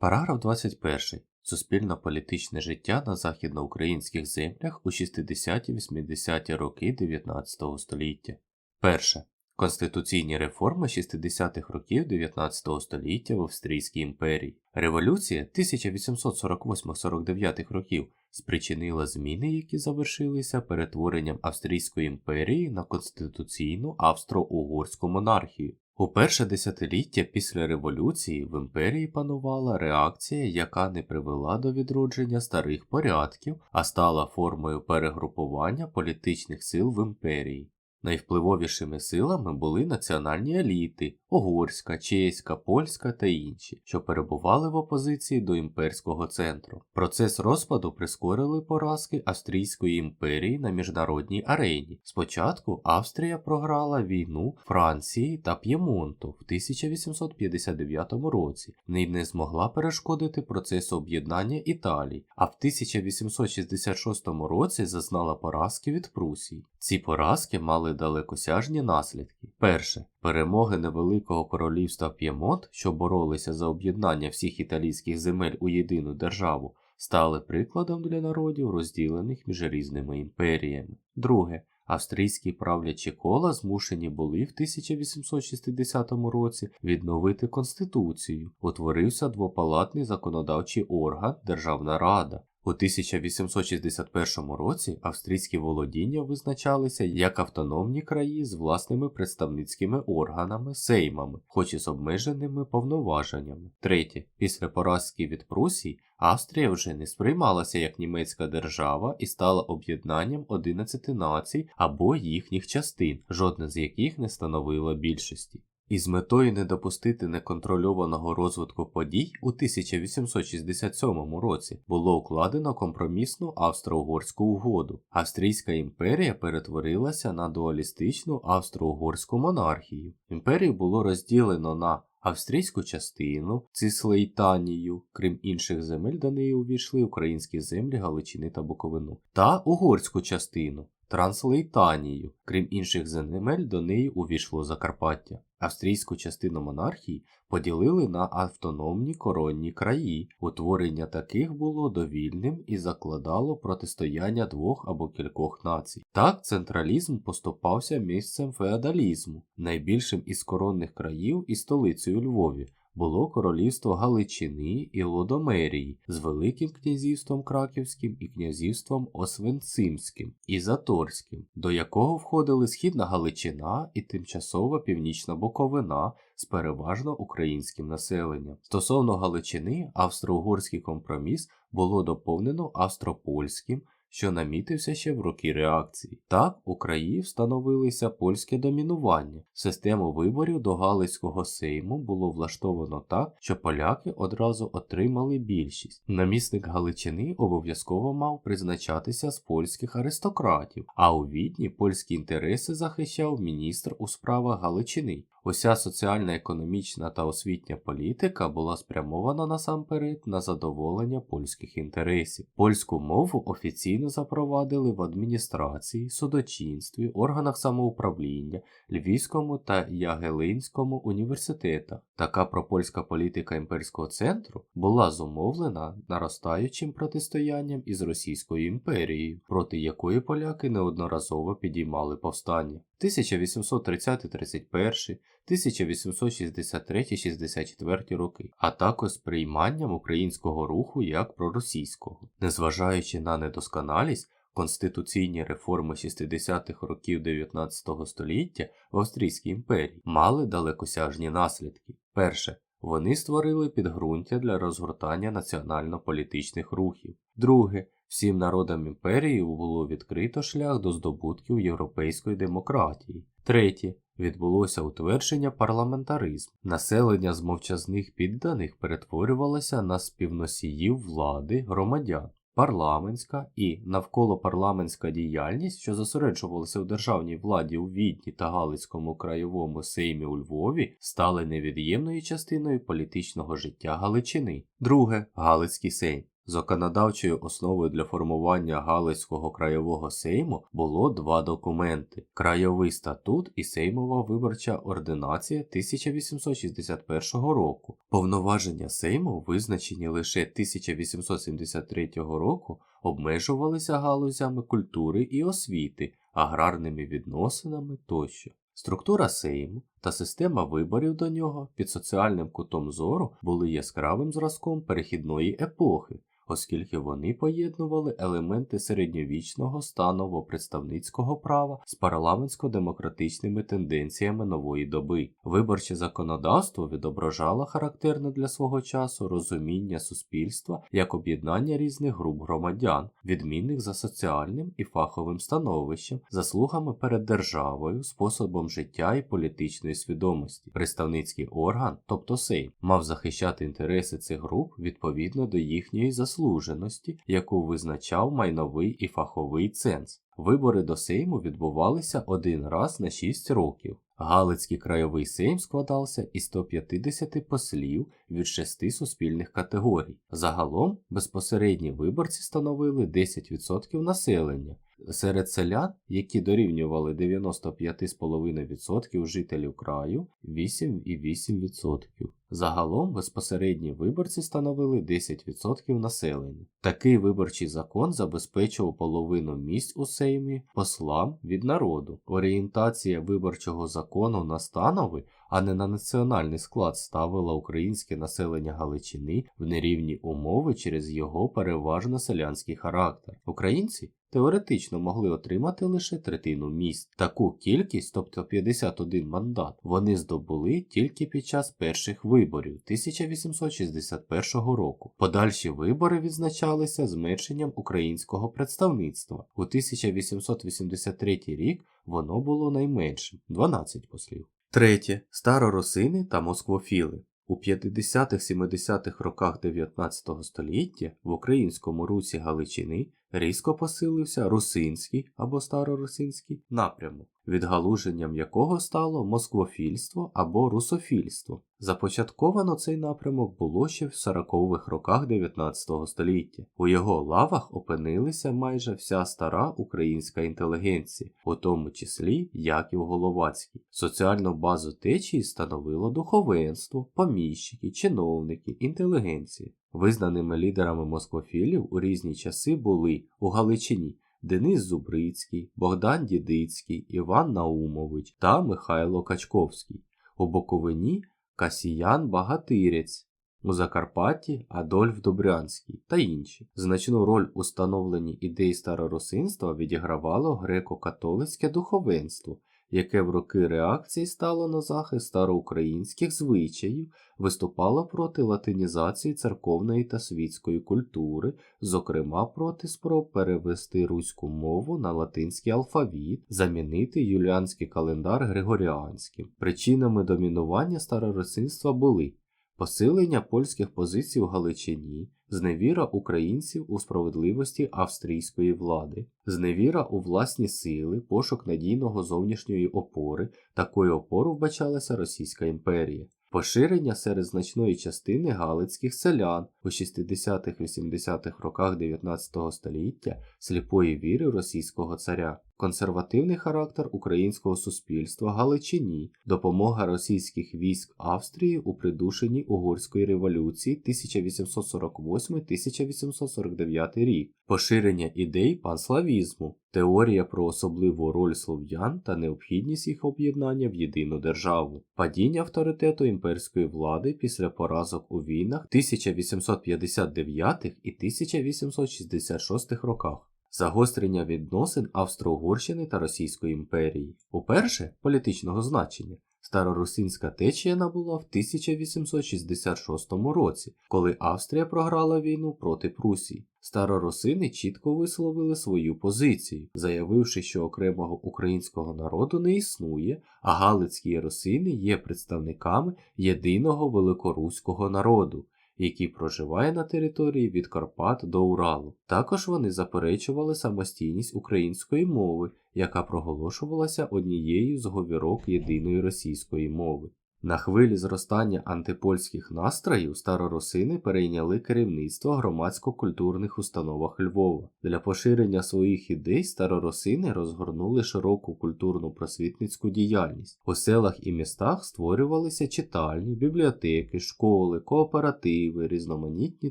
Параграф 21. Суспільно-політичне життя на західноукраїнських землях у 60-80-ті роки 19 століття. Перше. Конституційні реформи 60-х років 19 століття в Австрійській імперії. Революція 1848-49 років спричинила зміни, які завершилися перетворенням Австрійської імперії на конституційну австро-угорську монархію. У перше десятиліття після революції в імперії панувала реакція, яка не привела до відродження старих порядків, а стала формою перегрупування політичних сил в імперії. Найвпливовішими силами були національні еліти угорська, чеська, польська та інші, що перебували в опозиції до імперського центру. Процес розпаду прискорили поразки Австрійської імперії на міжнародній арені. Спочатку Австрія програла війну Франції та П'ємонту в 1859 році і не змогла перешкодити процесу об'єднання Італії, а в 1866 році зазнала поразки від Прусії. Ці поразки мали далекосяжні наслідки. Перше перемоги невеликого королівства П'ємонт, що боролися за об'єднання всіх італійських земель у єдину державу, стали прикладом для народів, розділених між різними імперіями. Друге, австрійські правлячі кола змушені були в 1860 році відновити конституцію. Утворився двопалатний законодавчий орган Державна Рада. У 1861 році австрійські володіння визначалися як автономні краї з власними представницькими органами, сеймами, хоч і з обмеженими повноваженнями. Третє, після поразки від Прусії Австрія вже не сприймалася як німецька держава і стала об'єднанням 11 націй або їхніх частин, жодна з яких не становила більшості. Із метою не допустити неконтрольованого розвитку подій у 1867 році було укладено компромісну австро-угорську угоду. Австрійська імперія перетворилася на дуалістичну австро-угорську монархію. Імперію було розділено на австрійську частину, Цислейтанію, крім інших земель, до неї увійшли українські землі Галичини та Буковину, та угорську частину. Транслейтанію, крім інших земель, до неї увійшло Закарпаття. Австрійську частину монархії поділили на автономні коронні краї. Утворення таких було довільним і закладало протистояння двох або кількох націй. Так, централізм поступався місцем феодалізму. Найбільшим із коронних країв і столицею Львові було королівство Галичини і Лодомерії з Великим князівством Краківським і князівством Освенцимським і Заторським, до якого входили Східна Галичина і тимчасова Північна Буковина з переважно українським населенням. Стосовно Галичини, австро-угорський компроміс було доповнено австропольським що намітився ще в роки реакції. Так, у краї встановилися польське домінування. Систему виборів до Галицького сейму було влаштовано так, що поляки одразу отримали більшість. Намісник Галичини обов'язково мав призначатися з польських аристократів, а у відні польські інтереси захищав міністр у справах Галичини. Уся соціальна, економічна та освітня політика була спрямована насамперед на задоволення польських інтересів. Польську мову офіційно запровадили в адміністрації, судочинстві, органах самоуправління, Львівському та Ягелинському університетах. Така пропольська політика імперського центру була зумовлена наростаючим протистоянням із Російською імперією, проти якої поляки неодноразово підіймали повстання. 1830-31, 1863-64 роки, а також сприйманням українського руху як проросійського. Незважаючи на недосконалість, конституційні реформи 60-х років 19 століття в Австрійській імперії мали далекосяжні наслідки. Перше, вони створили підґрунтя для розгортання національно-політичних рухів. Друге, всім народам імперії було відкрито шлях до здобутків європейської демократії. Третє. Відбулося утвердження парламентаризму. Населення з мовчазних підданих перетворювалося на співносіїв влади громадян. Парламентська і навколопарламентська діяльність, що зосереджувалася в державній владі у Відні та Галицькому краєвому сеймі у Львові, стали невід'ємною частиною політичного життя Галичини. Друге Галицький сейм. Законодавчою основою для формування Галицького краєвого сейму було два документи: Краєвий статут і Сеймова виборча ординація 1861 року. Повноваження Сейму, визначені лише 1873 року, обмежувалися галузями культури і освіти, аграрними відносинами тощо. Структура Сейму та система виборів до нього під соціальним кутом зору були яскравим зразком перехідної епохи, оскільки вони поєднували елементи середньовічного станово-представницького права з парламентсько-демократичними тенденціями нової доби. Виборче законодавство відображало характерне для свого часу розуміння суспільства як об'єднання різних груп громадян, відмінних за соціальним і фаховим становищем, заслугами перед державою, способом життя і політичної свідомості. Представницький орган, тобто Сейм, мав захищати інтереси цих груп відповідно до їхньої заслуженості, яку визначав майновий і фаховий ценз. Вибори до Сейму відбувалися один раз на 6 років. Галицький краєвий сейм складався із 150 послів від шести суспільних категорій. Загалом безпосередні виборці становили 10% населення. Серед селян, які дорівнювали 95,5% жителів краю, 8,8%. Загалом безпосередні виборці становили 10% населення. Такий виборчий закон забезпечував половину місць у Сеймі послам від народу. Орієнтація виборчого закону на станови, а не на національний склад ставила українське населення Галичини в нерівні умови через його переважно селянський характер. Українці теоретично могли отримати лише третину місць. Таку кількість, тобто 51 мандат, вони здобули тільки під час перших виборів 1861 року. Подальші вибори відзначалися зменшенням українського представництва. У 1883 рік воно було найменшим 12 послів. Третє староросини та москвофіли. У 50-70-х роках 19 століття в українському русі Галичини різко посилився русинський або старорусинський напрямок, відгалуженням якого стало москвофільство або русофільство. Започатковано цей напрямок було ще в 40-х роках 19 століття. У його лавах опинилися майже вся стара українська інтелігенція, у тому числі Яків Головацький. Соціальну базу течії становило духовенство, поміщики, чиновники, інтелігенція. Визнаними лідерами москвофілів у різні часи були у Галичині Денис Зубрицький, Богдан Дідицький, Іван Наумович та Михайло Качковський. У Боковині Касіян Багатирець, у Закарпатті Адольф Добрянський та інші. Значну роль у становленні ідей староросинства відігравало греко-католицьке духовенство, яке в роки реакції стало на захист староукраїнських звичаїв, виступало проти латинізації церковної та світської культури, зокрема проти спроб перевести руську мову на латинський алфавіт, замінити юліанський календар григоріанським. Причинами домінування староросинства були посилення польських позицій у Галичині, зневіра українців у справедливості австрійської влади, зневіра у власні сили, пошук надійного зовнішньої опори, такою опору вбачалася Російська імперія. Поширення серед значної частини галицьких селян у 60-80-х роках 19 століття сліпої віри російського царя, консервативний характер українського суспільства Галичині, допомога російських військ Австрії у придушенні Угорської революції 1848-1849 рік, поширення ідей панславізму, теорія про особливу роль слов'ян та необхідність їх об'єднання в єдину державу, падіння авторитету імперської влади після поразок у війнах 1859 і 1866 роках. Загострення відносин Австро-Угорщини та Російської імперії. Уперше політичного значення старорусинська течія набула в 1866 році, коли Австрія програла війну проти Прусії. Старорусини чітко висловили свою позицію, заявивши, що окремого українського народу не існує, а галицькі русини є представниками єдиного великоруського народу який проживає на території від Карпат до Уралу. Також вони заперечували самостійність української мови, яка проголошувалася однією з говірок єдиної російської мови. На хвилі зростання антипольських настроїв старорусини перейняли керівництво громадсько-культурних установах Львова. Для поширення своїх ідей старорусини розгорнули широку культурну просвітницьку діяльність. У селах і містах створювалися читальні, бібліотеки, школи, кооперативи, різноманітні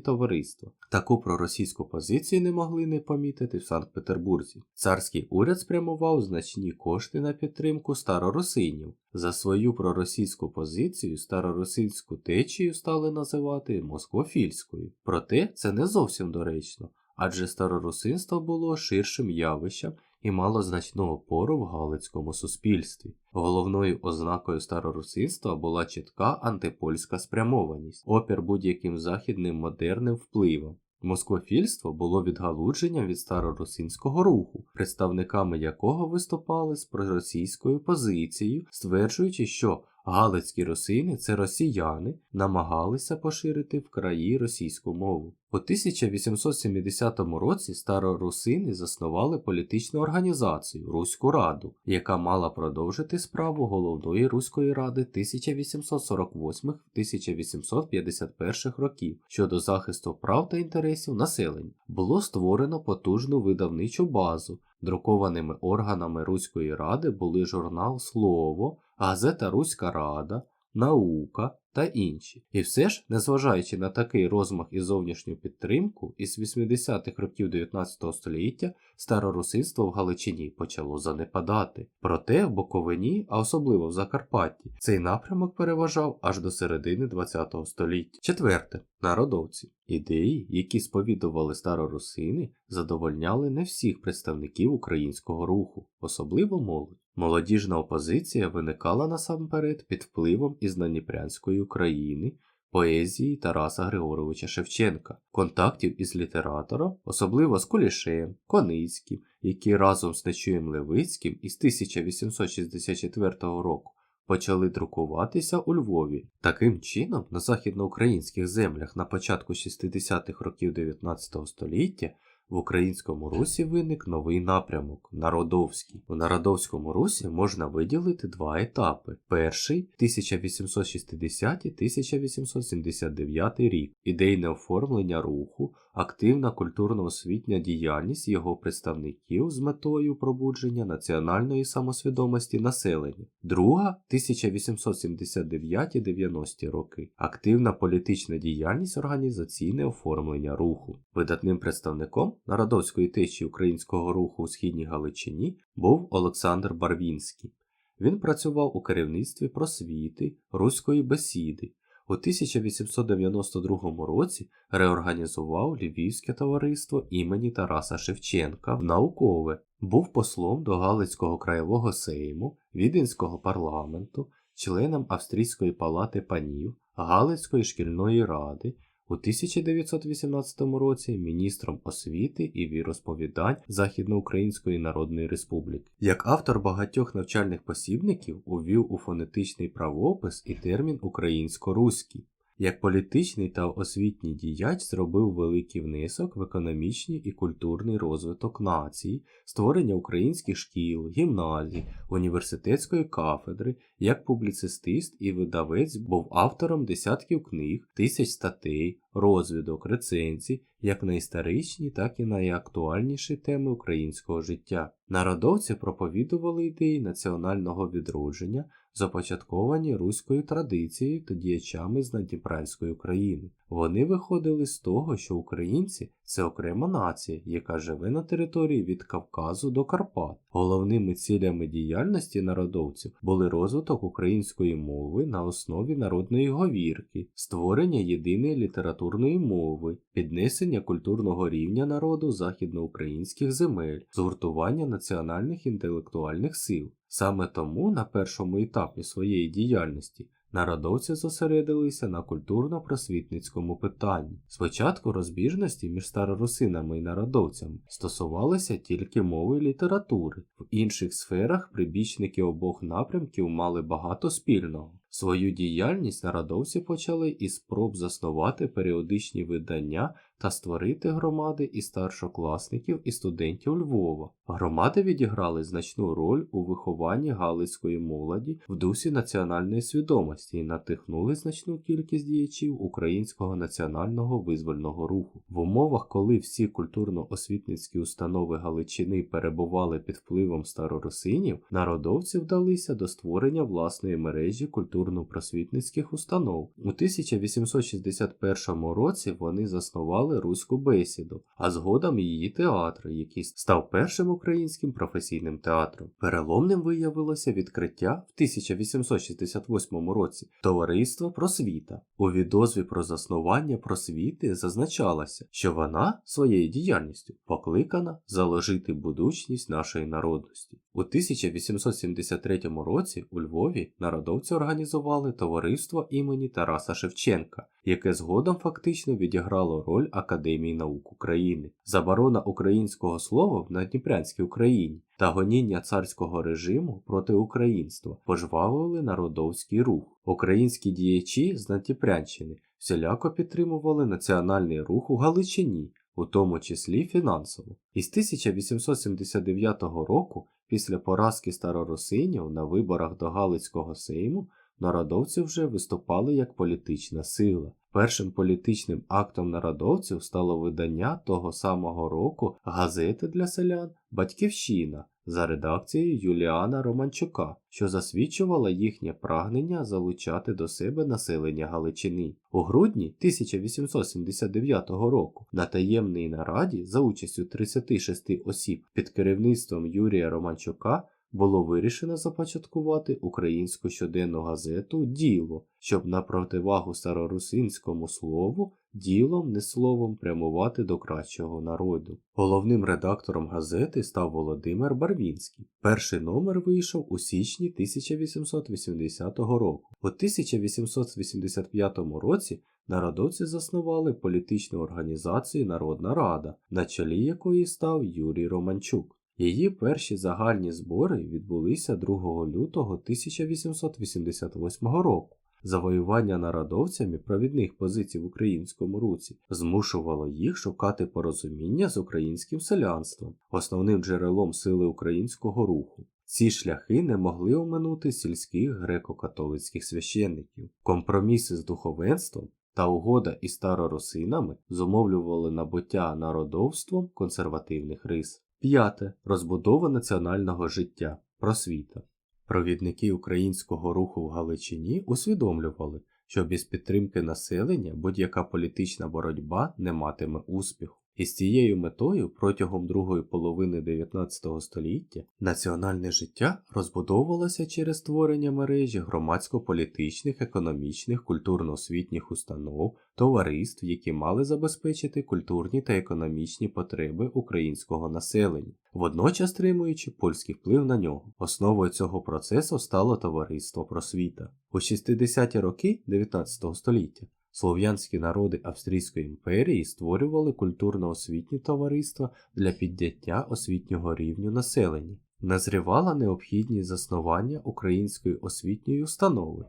товариства. Таку проросійську позицію не могли не помітити в Санкт-Петербурзі. Царський уряд спрямував значні кошти на підтримку старорусинів. За свою проросійську позицію староросійську течію стали називати москвофільською. Проте це не зовсім доречно, адже старорусинство було ширшим явищем і мало значну опору в галицькому суспільстві. Головною ознакою старорусинства була чітка антипольська спрямованість, опір будь-яким західним модерним впливом. Москофільство було відгалудженням від старорусинського руху, представниками якого виступали з проросійською позицією, стверджуючи, що галицькі русини це росіяни, намагалися поширити в краї російську мову. У 1870 році старорусини заснували політичну організацію Руську Раду, яка мала продовжити справу головної Руської ради 1848-1851 років щодо захисту прав та інтересів населення. Було створено потужну видавничу базу. Друкованими органами Руської ради були журнал Слово, газета Руська Рада, Наука та інші. І все ж, незважаючи на такий розмах і зовнішню підтримку, із 80-х років 19 століття старорусинство в Галичині почало занепадати. Проте в Боковині, а особливо в Закарпатті, цей напрямок переважав аж до середини 20 століття. Четверте народовці. Ідеї, які сповідували старорусини, задовольняли не всіх представників українського руху, особливо молодь. Молодіжна опозиція виникала насамперед під впливом із Наніпрянської України, поезії Тараса Григоровича Шевченка, контактів із літератором, особливо з Кулішем, Коницьким, які разом з Нечуєм Левицьким із 1864 року почали друкуватися у Львові. Таким чином, на західноукраїнських землях на початку 60-х років 19 століття в українському русі виник новий напрямок народовський. У народовському русі можна виділити два етапи. Перший 1860-1879 рік. Ідейне оформлення руху, активна культурно-освітня діяльність його представників з метою пробудження національної самосвідомості населення. Друга 1879-90 роки. Активна політична діяльність організаційне оформлення руху. Видатним представником народовської течії українського руху у східній Галичині був Олександр Барвінський. Він працював у керівництві просвіти, руської бесіди. У 1892 році реорганізував Львівське товариство імені Тараса Шевченка в наукове, був послом до Галицького краєвого сейму, Віденського парламенту, членом Австрійської палати панів, Галицької шкільної ради. У 1918 році міністром освіти і віросповідань Західноукраїнської Народної Республіки. Як автор багатьох навчальних посібників увів у фонетичний правопис і термін українсько-руський. Як політичний та освітній діяч зробив великий внесок в економічний і культурний розвиток нації, створення українських шкіл, гімназій, університетської кафедри, як публіцистист і видавець був автором десятків книг, тисяч статей, розвідок, рецензій, як на історичні, так і найактуальніші теми українського життя. Народовці проповідували ідеї національного відродження, започатковані руською традицією та діячами з Надніпрянської України. Вони виходили з того, що українці це окрема нація, яка живе на території від Кавказу до Карпат. Головними цілями діяльності народовців були розвиток української мови на основі народної говірки, створення єдиної літературної мови, піднесення культурного рівня народу західноукраїнських земель, згуртування національних інтелектуальних сил. Саме тому на першому етапі своєї діяльності народовці зосередилися на культурно-просвітницькому питанні. Спочатку розбіжності між старорусинами і народовцями стосувалися тільки мови і літератури, в інших сферах прибічники обох напрямків мали багато спільного. Свою діяльність народовці почали із спроб заснувати періодичні видання та створити громади із старшокласників і студентів Львова. Громади відіграли значну роль у вихованні галицької молоді в дусі національної свідомості і натихнули значну кількість діячів українського національного визвольного руху. В умовах, коли всі культурно-освітницькі установи Галичини перебували під впливом старорусинів, народовці вдалися до створення власної мережі культурно-просвітницьких установ. У 1861 році вони заснували Руську бесіду, а згодом її театр, який став першим українським професійним театром. Переломним виявилося відкриття в 1868 році товариства просвіта. У відозві про заснування просвіти зазначалося, що вона своєю діяльністю покликана заложити будучність нашої народності. У 1873 році у Львові народовці організували товариство імені Тараса Шевченка, яке згодом фактично відіграло роль Академії наук України. Заборона українського слова в Надніпрянській Україні та гоніння царського режиму проти українства пожвавили народовський рух. Українські діячі з Надніпрянщини всіляко підтримували національний рух у Галичині, у тому числі фінансово. Із 1879 року, після поразки староросинів на виборах до Галицького сейму, народовці вже виступали як політична сила. Першим політичним актом народовців стало видання того самого року газети для селян Батьківщина за редакцією Юліана Романчука, що засвідчувала їхнє прагнення залучати до себе населення Галичини. У грудні 1879 року на таємній нараді за участю 36 осіб під керівництвом Юрія Романчука було вирішено започаткувати українську щоденну газету Діло, щоб на противагу старорусинському слову ділом не словом прямувати до кращого народу. Головним редактором газети став Володимир Барвінський. Перший номер вийшов у січні 1880 року. У 1885 році народовці заснували політичну організацію Народна Рада, на чолі якої став Юрій Романчук. Її перші загальні збори відбулися 2 лютого 1888 року. Завоювання народовцями провідних позицій в українському руці змушувало їх шукати порозуміння з українським селянством, основним джерелом сили українського руху. Ці шляхи не могли оминути сільських греко-католицьких священників. Компроміси з духовенством та угода із старорусинами зумовлювали набуття народовством консервативних рис. П'яте. Розбудова національного життя. Просвіта. Провідники українського руху в Галичині усвідомлювали, що без підтримки населення будь-яка політична боротьба не матиме успіху. І з цією метою протягом другої половини 19 століття національне життя розбудовувалося через створення мережі громадсько-політичних, економічних, культурно-освітніх установ, товариств, які мали забезпечити культурні та економічні потреби українського населення, водночас стримуючи польський вплив на нього. Основою цього процесу стало товариство просвіта. У 60-ті роки 19 століття Слов'янські народи Австрійської імперії створювали культурно-освітні товариства для підняття освітнього рівню населення. Назрівала необхідність заснування української освітньої установи.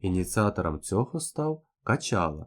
Ініціатором цього став Качала.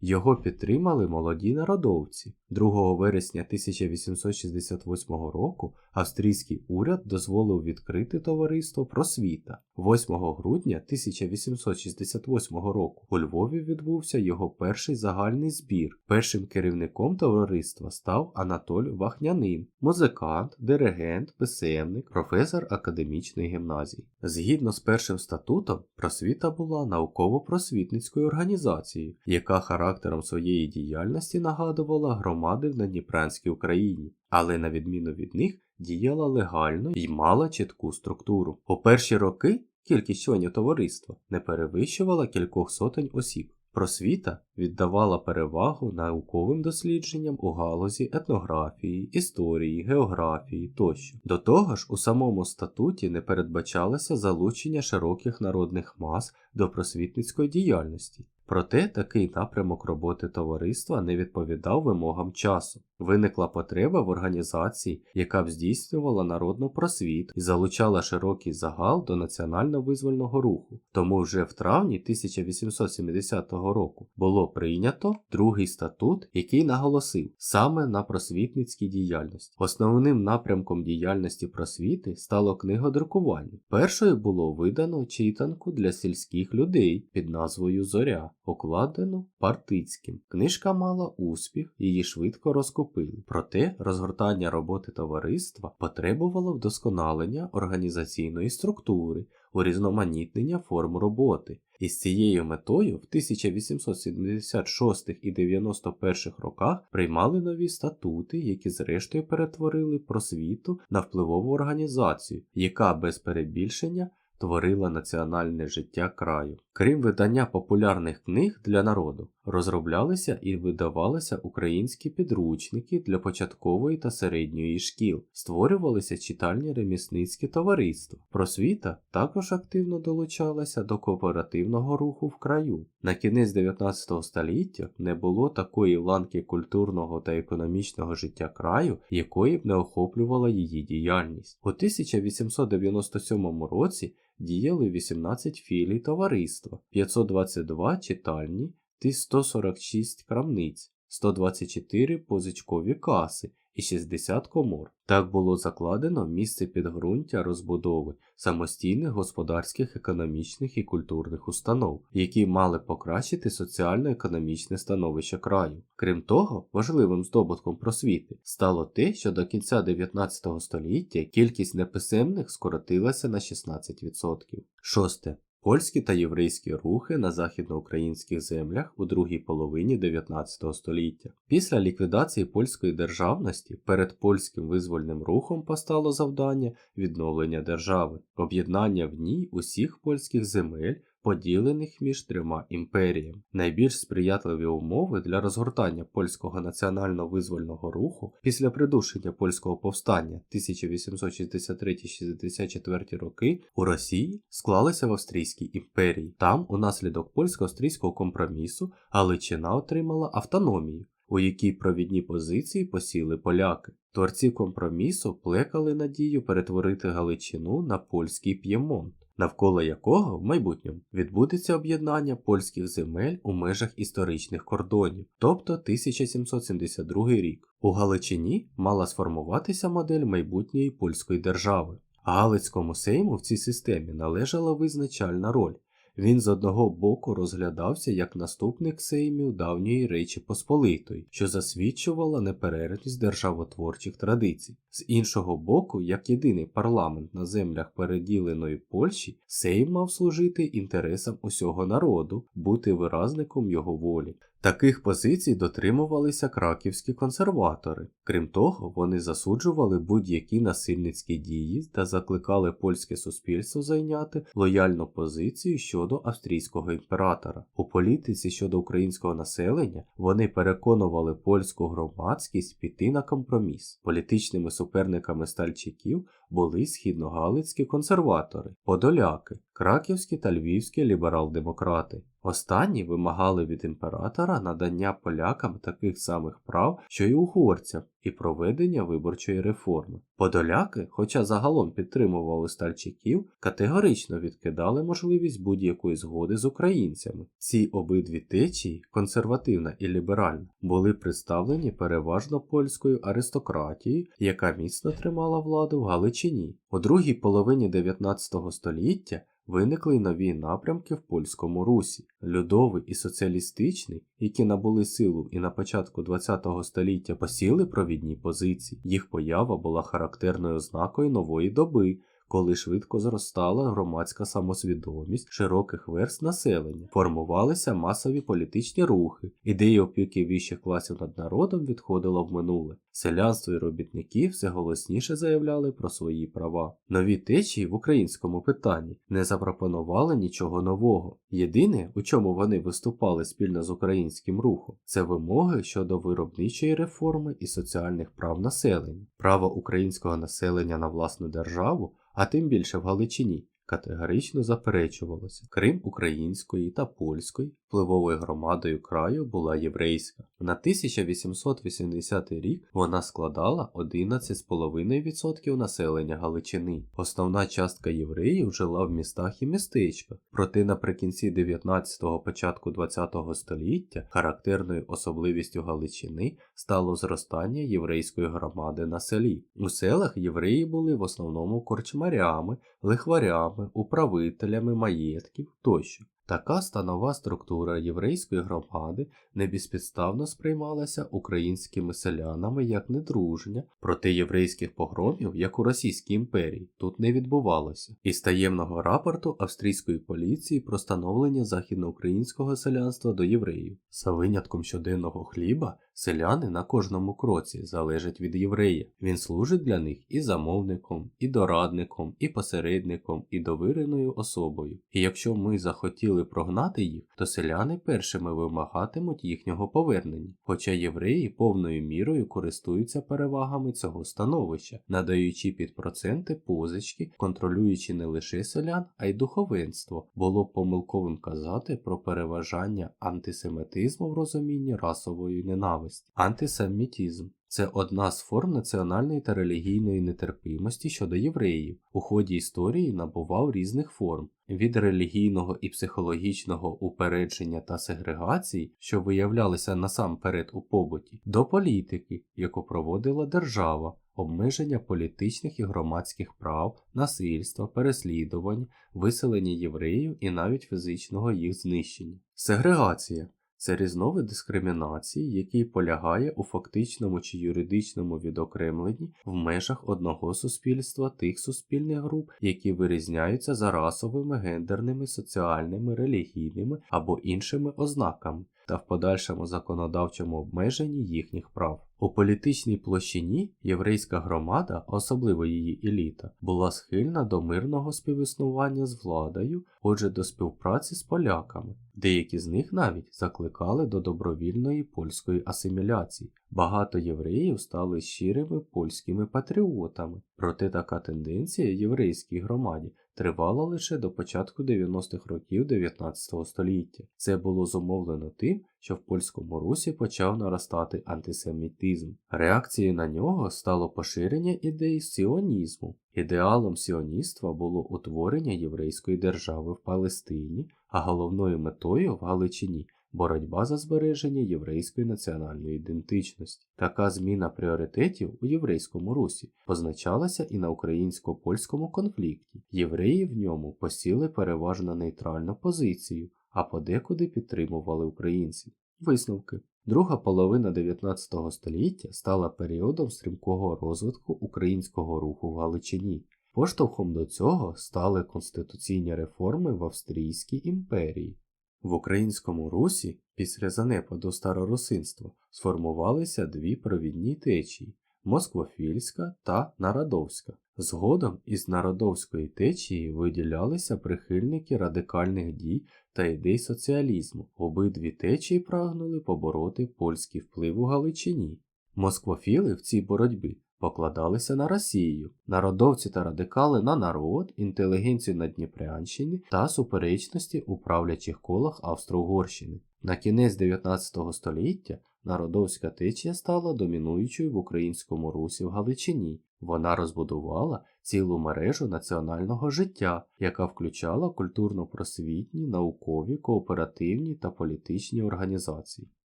Його підтримали молоді народовці. 2 вересня 1868 року австрійський уряд дозволив відкрити товариство просвіта. 8 грудня 1868 року у Львові відбувся його перший загальний збір. Першим керівником товариства став Анатоль Вахнянин, музикант, диригент, писемник, професор академічної гімназії. Згідно з першим статутом, просвіта була науково-просвітницькою організацією, яка характером своєї діяльності нагадувала громади в Надніпранській Україні, але на відміну від них діяла легально і мала чітку структуру. У перші роки кількість членів товариства не перевищувала кількох сотень осіб. Просвіта віддавала перевагу науковим дослідженням у галузі етнографії, історії, географії тощо. До того ж, у самому статуті не передбачалося залучення широких народних мас до просвітницької діяльності. Проте такий напрямок роботи товариства не відповідав вимогам часу. Виникла потреба в організації, яка б здійснювала народну просвіту і залучала широкий загал до національно-визвольного руху. Тому вже в травні 1870 року було прийнято другий статут, який наголосив саме на просвітницькій діяльності. Основним напрямком діяльності просвіти стало книгодрукування. Першою було видано читанку для сільських людей під назвою Зоря покладену Партицьким. Книжка мала успіх, її швидко розкупили. Проте розгортання роботи товариства потребувало вдосконалення організаційної структури, урізноманітнення форм роботи. І з цією метою в 1876 і 91 роках приймали нові статути, які зрештою перетворили просвіту на впливову організацію, яка без перебільшення творила національне життя краю. Крім видання популярних книг для народу, розроблялися і видавалися українські підручники для початкової та середньої шкіл, створювалися читальні ремісницькі товариства. Просвіта також активно долучалася до кооперативного руху в краю. На кінець 19 століття не було такої ланки культурного та економічного життя краю, якої б не охоплювала її діяльність. У 1897 році діяли 18 філій товариства, 522 читальні, 146 крамниць, 124 позичкові каси і 60 комор. Так було закладено місце підґрунтя розбудови самостійних господарських, економічних і культурних установ, які мали покращити соціально-економічне становище краю. Крім того, важливим здобутком просвіти стало те, що до кінця 19 століття кількість неписемних скоротилася на 16%. Шосте. Польські та єврейські рухи на західноукраїнських землях у другій половині 19 століття. Після ліквідації польської державності перед польським визвольним рухом постало завдання відновлення держави, об'єднання в ній усіх польських земель поділених між трьома імперіями. Найбільш сприятливі умови для розгортання польського національно-визвольного руху після придушення польського повстання 1863-64 роки у Росії склалися в Австрійській імперії. Там, унаслідок польсько-австрійського компромісу, Галичина отримала автономію. У якій провідні позиції посіли поляки. Творці компромісу плекали надію перетворити Галичину на польський п'ємонт навколо якого в майбутньому відбудеться об'єднання польських земель у межах історичних кордонів, тобто 1772 рік. У Галичині мала сформуватися модель майбутньої польської держави. Галицькому сейму в цій системі належала визначальна роль. Він з одного боку розглядався як наступник сеймів давньої Речі Посполитої, що засвідчувала неперервність державотворчих традицій. З іншого боку, як єдиний парламент на землях переділеної Польщі, Сейм мав служити інтересам усього народу, бути виразником його волі. Таких позицій дотримувалися краківські консерватори. Крім того, вони засуджували будь-які насильницькі дії та закликали польське суспільство зайняти лояльну позицію щодо австрійського імператора. У політиці щодо українського населення вони переконували польську громадськість піти на компроміс. Політичними суперниками стальчиків були східногалицькі консерватори, подоляки, краківські та львівські ліберал-демократи. Останні вимагали від імператора надання полякам таких самих прав, що й угорцям, і проведення виборчої реформи. Подоляки, хоча загалом підтримували стальчиків, категорично відкидали можливість будь-якої згоди з українцями. Ці обидві течії, консервативна і ліберальна, були представлені переважно польською аристократією, яка міцно тримала владу в Галичині. У другій половині 19 століття Виникли й нові напрямки в польському русі, людовий і соціалістичний, які набули силу і на початку ХХ століття посіли провідні позиції. Їх поява була характерною ознакою нової доби, коли швидко зростала громадська самосвідомість широких верст населення, формувалися масові політичні рухи, ідея опіки вищих класів над народом відходила в минуле. Селянство і робітники все голосніше заявляли про свої права. Нові течії в українському питанні не запропонували нічого нового. Єдине, у чому вони виступали спільно з українським рухом, це вимоги щодо виробничої реформи і соціальних прав населення, право українського населення на власну державу а тим більше в Галичині, категорично заперечувалося. Крим української та польської впливовою громадою краю була єврейська. На 1880 рік вона складала 11,5% населення Галичини. Основна частка євреїв жила в містах і містечках, проте наприкінці 19-го початку 20-го століття характерною особливістю Галичини стало зростання єврейської громади на селі. У селах євреї були в основному корчмарями, лихварями, управителями маєтків тощо. Така станова структура єврейської громади не безпідставно сприймалася українськими селянами як недружня, проте єврейських погромів, як у Російській імперії, тут не відбувалося. Із таємного рапорту австрійської поліції про становлення західноукраїнського селянства до євреїв. За винятком щоденного хліба, селяни на кожному кроці залежать від єврея. Він служить для них і замовником, і дорадником, і посередником, і довіреною особою. І якщо ми захотіли прогнати їх, то селяни першими вимагатимуть їхнього повернення, хоча євреї повною мірою користуються перевагами цього становища, надаючи під проценти позички, контролюючи не лише селян, а й духовенство, було б помилковим казати про переважання антисемітизму в розумінні расової ненависті. Антисемітизм це одна з форм національної та релігійної нетерпимості щодо євреїв. У ході історії набував різних форм від релігійного і психологічного упередження та сегрегації, що виявлялися насамперед у побуті, до політики, яку проводила держава, обмеження політичних і громадських прав, насильства, переслідувань, виселення євреїв і навіть фізичного їх знищення. Сегрегація це різновид дискримінації, який полягає у фактичному чи юридичному відокремленні в межах одного суспільства тих суспільних груп, які вирізняються за расовими, гендерними, соціальними, релігійними або іншими ознаками. Та в подальшому законодавчому обмеженні їхніх прав. У політичній площині єврейська громада, особливо її еліта, була схильна до мирного співіснування з владою, отже до співпраці з поляками. Деякі з них навіть закликали до добровільної польської асиміляції. Багато євреїв стали щирими польськими патріотами, проте така тенденція єврейській громаді тривала лише до початку 90-х років 19 століття. Це було зумовлено тим, що в польському русі почав наростати антисемітизм. Реакцією на нього стало поширення ідей сіонізму. Ідеалом сіоніства було утворення єврейської держави в Палестині, а головною метою в Галичині боротьба за збереження єврейської національної ідентичності. Така зміна пріоритетів у єврейському русі позначалася і на українсько-польському конфлікті. Євреї в ньому посіли переважно нейтральну позицію, а подекуди підтримували українців. Висновки. Друга половина 19 століття стала періодом стрімкого розвитку українського руху в Галичині. Поштовхом до цього стали конституційні реформи в Австрійській імперії. В українському русі після занепаду старорусинства сформувалися дві провідні течії Москвофільська та Народовська. Згодом із народовської течії виділялися прихильники радикальних дій та ідей соціалізму. Обидві течії прагнули побороти польський вплив у Галичині. Москвофіли в цій боротьбі покладалися на Росію, народовці та радикали на народ, інтелігенцію на Дніпрянщині та суперечності у правлячих колах Австро-Угорщини. На кінець 19 століття народовська течія стала домінуючою в українському русі в Галичині. Вона розбудувала цілу мережу національного життя, яка включала культурно-просвітні, наукові, кооперативні та політичні організації.